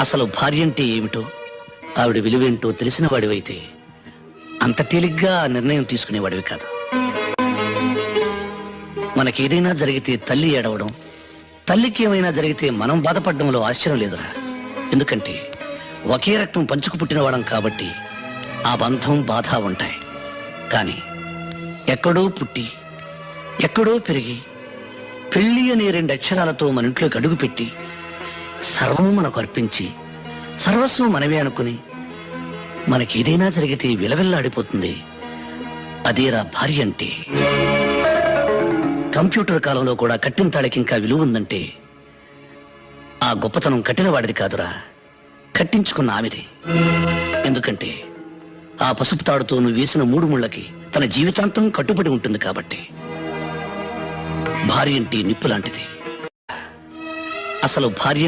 అసలు భార్య అంటే ఏమిటో ఆవిడ విలువేంటో తెలిసిన వాడివైతే అంత తేలిగ్గా ఆ నిర్ణయం తీసుకునేవాడివి కాదు. మనకేదైనా జరిగితే తల్లి ఏడవడం తల్లికి ఏమైనా జరిగితే మనం బాధపడడంలో ఆశ్చర్యం లేదురా. ఎందుకంటే ఒకే రక్తం పంచుకు పుట్టినవాడం కాబట్టి ఆ బంధం బాధ ఉంటాయి. కానీ ఎక్కడో పుట్టి ఎక్కడో పెరిగి పెళ్ళి అనే రెండు అక్షరాలతో మన ఇంట్లోకి అడుగుపెట్టి సర్వం మనకు అర్పించి సర్వస్వం మనమే అనుకుని మనకేదైనా జరిగితే విలవిల్లాడిపోతుంది. అదేరా భార్య అంటే. కంప్యూటర్ కాలంలో కూడా కట్టిన తాళికి ఇంకా విలువ ఉందంటే ఆ గొప్పతనం కట్టిన వాడిది కాదురా. కట్టించుకున్న ఆమెది. ఎందుకంటే ఆ పసుపు తాడుతో నువ్వు వేసిన మూడు ముళ్ళకి తన జీవితాంతం కట్టుబడి ఉంటుంది కాబట్టి. భార్య అంటే నిప్పు లాంటిది. అసలు భార్య